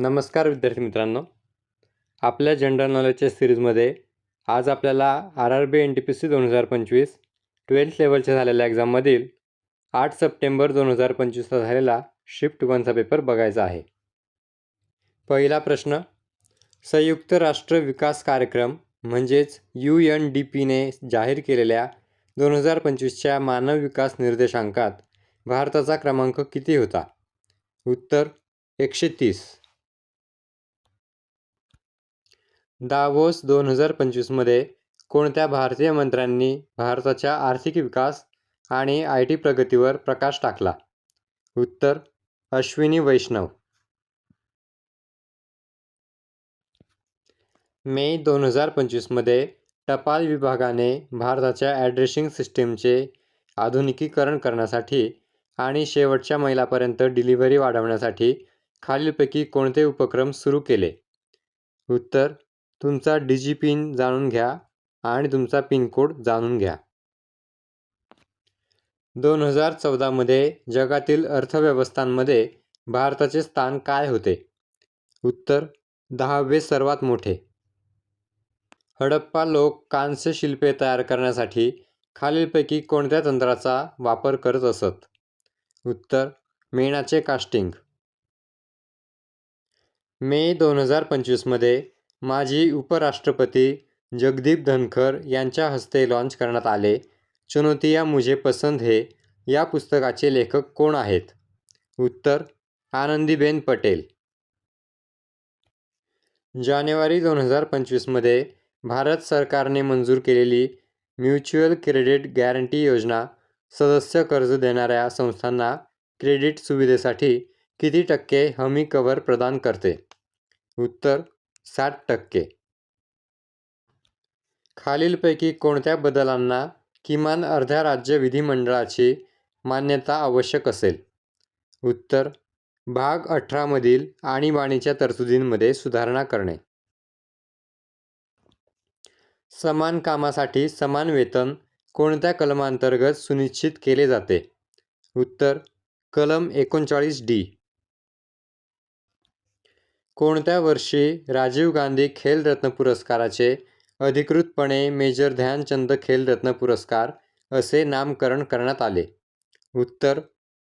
नमस्कार विद्यार्थी मित्रांनो. आपल्या जनरल नॉलेजच्या सिरीजमध्ये आज आपल्याला R R B N T P C दोन हजार पंचवीस ट्वेल्थ लेवलच्या झालेल्या एक्झाममधील आठ सप्टेंबर दोन हजार पंचवीसला झालेला शिफ्ट वनचा पेपर बघायचा आहे. पहिला प्रश्न संयुक्त राष्ट्र विकास कार्यक्रम म्हणजेच यू एन डी पीने जाहीर केलेल्या दोन हजार पंचवीसच्या मानव विकास निर्देशांकात भारताचा क्रमांक किती होता? उत्तर एकशे तीस. दावोस दोन हजार पंचवीसमध्ये कोणत्या भारतीय मंत्र्यांनी भारताच्या आर्थिक विकास आणि आय टी प्रगतीवर प्रकाश टाकला? उत्तर अश्विनी वैष्णव. मे दोन हजार पंचवीसमध्ये टपाल विभागाने भारताच्या ॲड्रेसिंग सिस्टीमचे आधुनिकीकरण करण्यासाठी आणि शेवटच्या मैलापर्यंत डिलिव्हरी वाढवण्यासाठी खालीलपैकी कोणते उपक्रम सुरू केले? उत्तर तुमचा डिजिपिन जाणून घ्या आणि तुमचा पिनकोड जाणून घ्या. दोन हजार चौदामध्ये जगातील अर्थव्यवस्थांमध्ये भारताचे स्थान काय होते? उत्तर दहावे सर्वात मोठे. हडप्पा लोक कांस्य शिल्पे तयार करण्यासाठी खालीलपैकी कोणत्या तंत्राचा वापर करत असत? उत्तर मेणाचे कास्टिंग. मे दोन हजार पंचवीसमध्ये माजी उपराष्ट्रपती जगदीप धनखर यांच्या हस्ते लॉन्च करण्यात आले. चुनौतीया मुझे पसंद हे या पुस्तकाचे लेखक कोण आहेत? उत्तर आनंदीबेन पटेल. जानेवारी दोन हजार पंचवीसमध्ये भारत सरकारने मंजूर केलेली म्युच्युअल क्रेडिट गॅरंटी योजना सदस्य कर्ज देणाऱ्या संस्थांना क्रेडिट सुविधेसाठी किती टक्के हमी कव्हर प्रदान करते? उत्तर साठ टक्के. खालीलपैकी कोणत्या बदलांना किमान अर्ध्या राज्य विधिमंडळाची मान्यता आवश्यक असेल? उत्तर भाग अठरामधील आणीबाणीच्या तरतुदींमध्ये सुधारणा करणे. समान कामासाठी समान वेतन कोणत्या कलमांतर्गत सुनिश्चित केले जाते? उत्तर कलम एकोणचाळीस डी. कोणत्या वर्षी राजीव गांधी खेलरत्न पुरस्काराचे अधिकृतपणे मेजर ध्यानचंद खेलरत्न पुरस्कार असे नामकरण करण्यात आले? उत्तर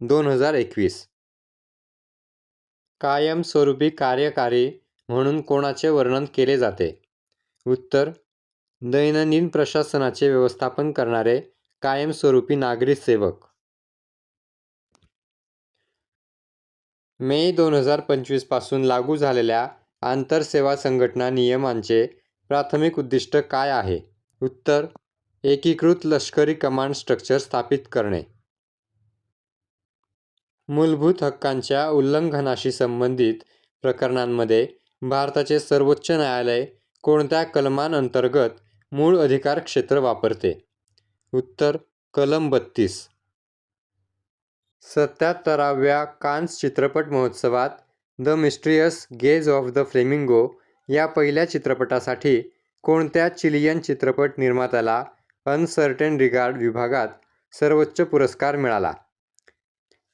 दोन हजार एकवीस. कायमस्वरूपी कार्यकारी म्हणून कोणाचे वर्णन केले जाते? उत्तर दैनंदिन प्रशासनाचे व्यवस्थापन करणारे कायमस्वरूपी नागरी सेवक. मे दोन हजार पंचवीसपासून लागू झालेल्या आंतरसेवा संघटना नियमांचे प्राथमिक उद्दिष्ट काय आहे? उत्तर एकीकृत लष्करी कमांड स्ट्रक्चर स्थापित करणे. मूलभूत हक्कांच्या उल्लंघनाशी संबंधित प्रकरणांमध्ये भारताचे सर्वोच्च न्यायालय कोणत्या कलमांअंतर्गत मूळ अधिकार क्षेत्र वापरते? उत्तर कलम बत्तीस. सत्याहत्तराव्या कान्स चित्रपट महोत्सवात the mysterious gaze of the flamingo या पहिल्या चित्रपटासाठी कोणत्या चिलियन चित्रपट निर्मात्याला अनसर्टेन रिगार्ड विभागात सर्वोच्च पुरस्कार मिळाला?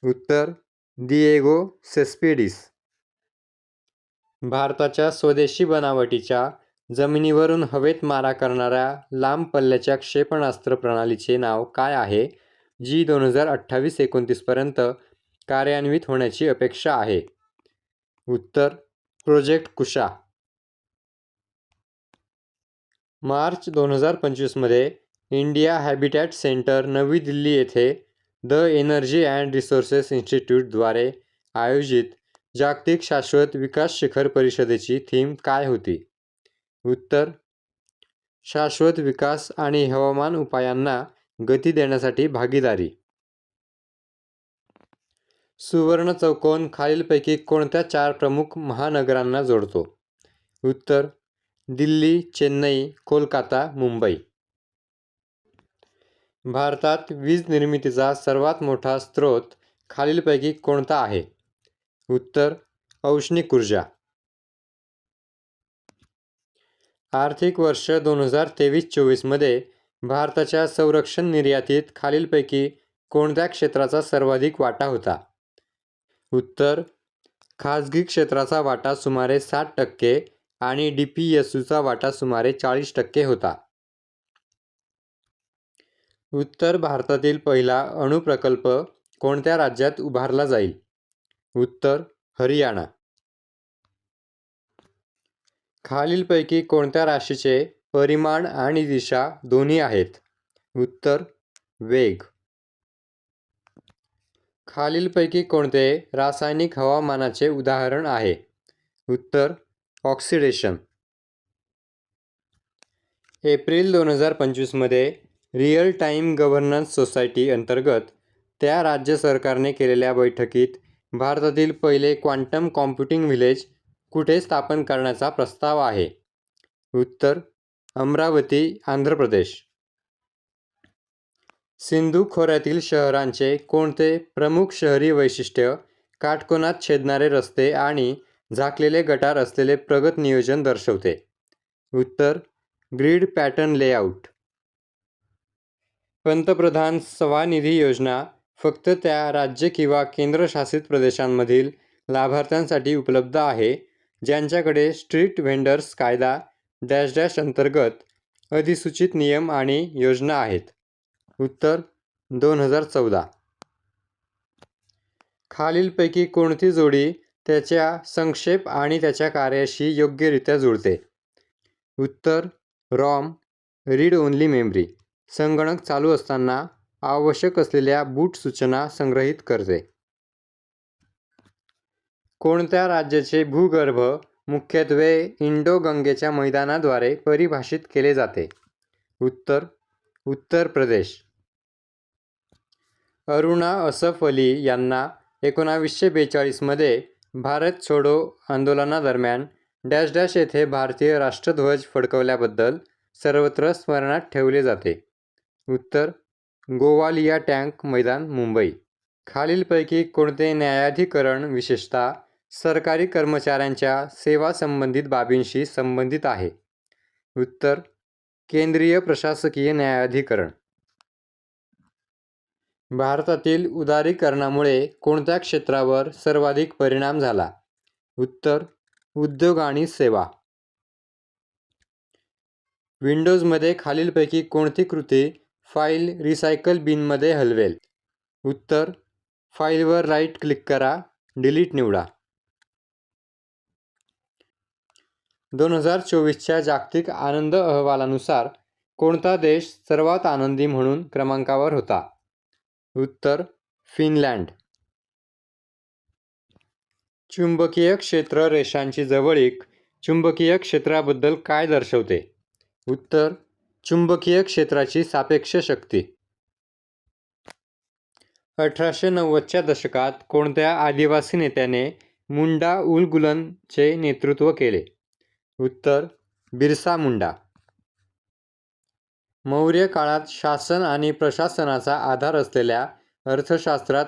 उत्तर दिएगो सेस्पेडिस. भारताच्या स्वदेशी बनावटीच्या जमिनीवरून हवेत मारा करणाऱ्या लांब पल्ल्याच्या क्षेपणास्त्र प्रणालीचे नाव काय आहे? जी दोन हजार अठ्ठावीस एकोणतीसपर्यंत कार्यान्वित होण्याची अपेक्षा आहे. उत्तर प्रोजेक्ट कुशा. मार्च दोन हजार पंचवीसमध्ये इंडिया हॅबिटॅट सेंटर नवी दिल्ली येथे द एनर्जी अँड रिसोर्सेस इन्स्टिट्यूटद्वारे आयोजित जागतिक शाश्वत विकास शिखर परिषदेची थीम काय होती? उत्तर शाश्वत विकास आणि हवामान उपायांना गती देण्यासाठी भागीदारी. सुवर्ण चौकोन खालीलपैकी कोणत्या चार प्रमुख महानगरांना जोडतो? उत्तर दिल्ली चेन्नई कोलकाता मुंबई. भारतात वीज निर्मितीचा सर्वात मोठा स्रोत खालीलपैकी कोणता आहे? उत्तर औष्णिक ऊर्जा. आर्थिक वर्ष दोन हजार तेवीस चोवीसमध्ये भारताच्या संरक्षण निर्यातीत खालीलपैकी कोणत्या क्षेत्राचा सर्वाधिक वाटा होता? उत्तर खाजगी क्षेत्राचा वाटा सुमारे साठ टक्के आणि डी पी एस यूचा वाटा सुमारे चाळीस टक्के होता. उत्तर भारतातील पहिला अणुप्रकल्प कोणत्या राज्यात उभारला जाईल? उत्तर हरियाणा. खालीलपैकी कोणत्या राशीचे परिमाण आणि दिशा दोन्ही आहेत. उत्तर वेग. खालीलपैकी कोणते रासायनिक हवामानाचे उदाहरण आहे? उत्तर ऑक्सिडेशन. एप्रिल दोन हजार पंचवीसमध्ये रिअल टाईम गव्हर्नन्स सोसायटी अंतर्गत त्या राज्य सरकारने केलेल्या बैठकीत भारतातील पहिले क्वांटम कॉम्प्युटिंग व्हिलेज कुठे स्थापन करण्याचा प्रस्ताव आहे? उत्तर अमरावती आंध्र प्रदेश. सिंधू खोऱ्यातील शहरांचे कोणते प्रमुख शहरी वैशिष्ट्य काटकोनात छेदणारे रस्ते आणि झाकलेले गटार असलेले प्रगत नियोजन दर्शवते? उत्तर ग्रीड पॅटर्न लेआउट. पंतप्रधान स्वनिधी योजना फक्त त्या राज्य किंवा केंद्रशासित प्रदेशांमधील लाभार्थ्यांसाठी उपलब्ध आहे ज्यांच्याकडे स्ट्रीट व्हेंडर्स कायदा डॅश डॅश अंतर्गत अधिसूचित नियम आणि योजना आहेत. उत्तर दोन हजार चौदा. खालीलपैकी कोणती जोडी त्याच्या संक्षेप आणि त्याच्या कार्याशी योग्यरित्या जुळते? उत्तर रॉम रीड ओन्ली मेमरी. संगणक चालू असताना आवश्यक असलेल्या बूट सूचना संग्रहित करते. कोणत्या राज्याचे भूगर्भ मुख्यत्वे इंडो गंगेच्या मैदानाद्वारे परिभाषित केले जाते. उत्तर उत्तर प्रदेश. अरुणा असफ अली यांना एकोणावीसशे बेचाळीसमध्ये भारत छोडो आंदोलनादरम्यान डॅश डॅश येथे भारतीय राष्ट्रध्वज फडकवल्याबद्दल सर्वत्र स्मरणात ठेवले जाते. उत्तर गोवालिया टँक मैदान मुंबई. खालीलपैकी कोणते न्यायाधिकरण विशेषतः सरकारी कर्मचाऱ्यांच्या सेवा संबंधित बाबींशी संबंधित आहे. उत्तर केंद्रीय प्रशासकीय न्यायाधिकरण. भारतातील उदारीकरणामुळे कोणत्या क्षेत्रावर सर्वाधिक परिणाम झाला? उत्तर उद्योग आणि सेवा. विंडोजमध्ये खालीलपैकी कोणती कृती फाईल रिसायकल बिनमध्ये हलवेल? उत्तर फाईलवर राईट क्लिक करा डिलीट निवडा. दोन हजार चोवीसच्या जागतिक आनंद अहवालानुसार कोणता देश सर्वात आनंदी म्हणून क्रमांकावर होता? उत्तर फिनलँड. चुंबकीय क्षेत्र रेषांची जवळीक चुंबकीय क्षेत्राबद्दल काय दर्शवते? उत्तर चुंबकीय क्षेत्राची सापेक्ष शक्ती. अठराशे नव्वदच्या दशकात कोणत्या आदिवासी नेत्याने मुंडा उलगुलनचे नेतृत्व केले? उत्तर बिरसा मुंडा. मौर्य काळात शासन आणि प्रशासनाचा आधार असलेल्या अर्थशास्त्रात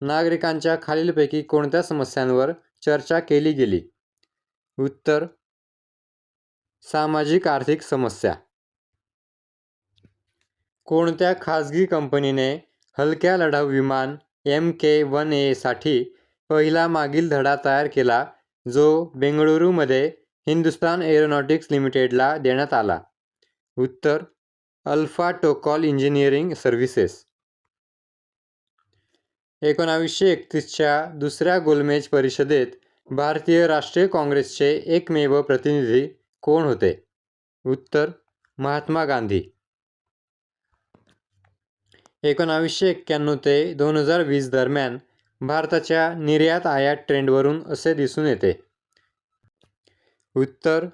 नागरिकांच्या खालीलपैकी कोणत्या समस्यांवर चर्चा केली गेली? उत्तर सामाजिक आर्थिक समस्या. कोणत्या खाजगी कंपनीने हलक्या लढाऊ विमान एम के वन एसाठी पहिला मागील धडा तयार केला जो बेंगळुरूमध्ये हिंदुस्तान एरोनॉटिक्स लिमिटेडला देण्यात आला. उत्तर अल्फा टोकॉल इंजिनिअरिंग सर्व्हिसेस. एकोणावीसशे एकतीसच्या दुसऱ्या गोलमेज परिषदेत भारतीय राष्ट्रीय काँग्रेसचे एकमेव प्रतिनिधी कोण होते? उत्तर महात्मा गांधी. एकोणावीसशे एक्क्याण्णव ते दोन हजार वीस दरम्यान भारताच्या निर्यात आयात ट्रेंडवरून असे दिसून येते. उत्तर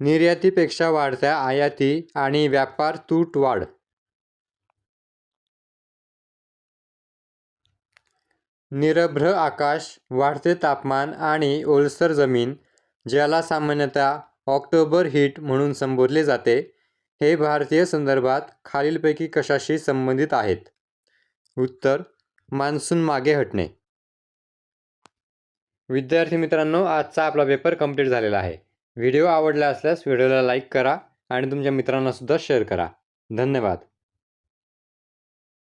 निर्यातीपेक्षा वाढत्या आयाती आणि व्यापार तूट वाढ. निरभ्र आकाश वाढते तापमान आणि ओलसर जमीन ज्याला सामान्यतः ऑक्टोबर हीट म्हणून संबोधले जाते हे भारतीय संदर्भात खालीलपैकी कशाशी संबंधित आहेत? उत्तर मान्सून मागे हटणे. विद्यार्थी मित्रांनो आजचा आपला पेपर कंप्लीट झालेला आहे. व्हिडिओ आवडला असल्यास व्हिडिओला लाईक करा आणि तुमच्या मित्रांनासुद्धा शेअर करा. धन्यवाद.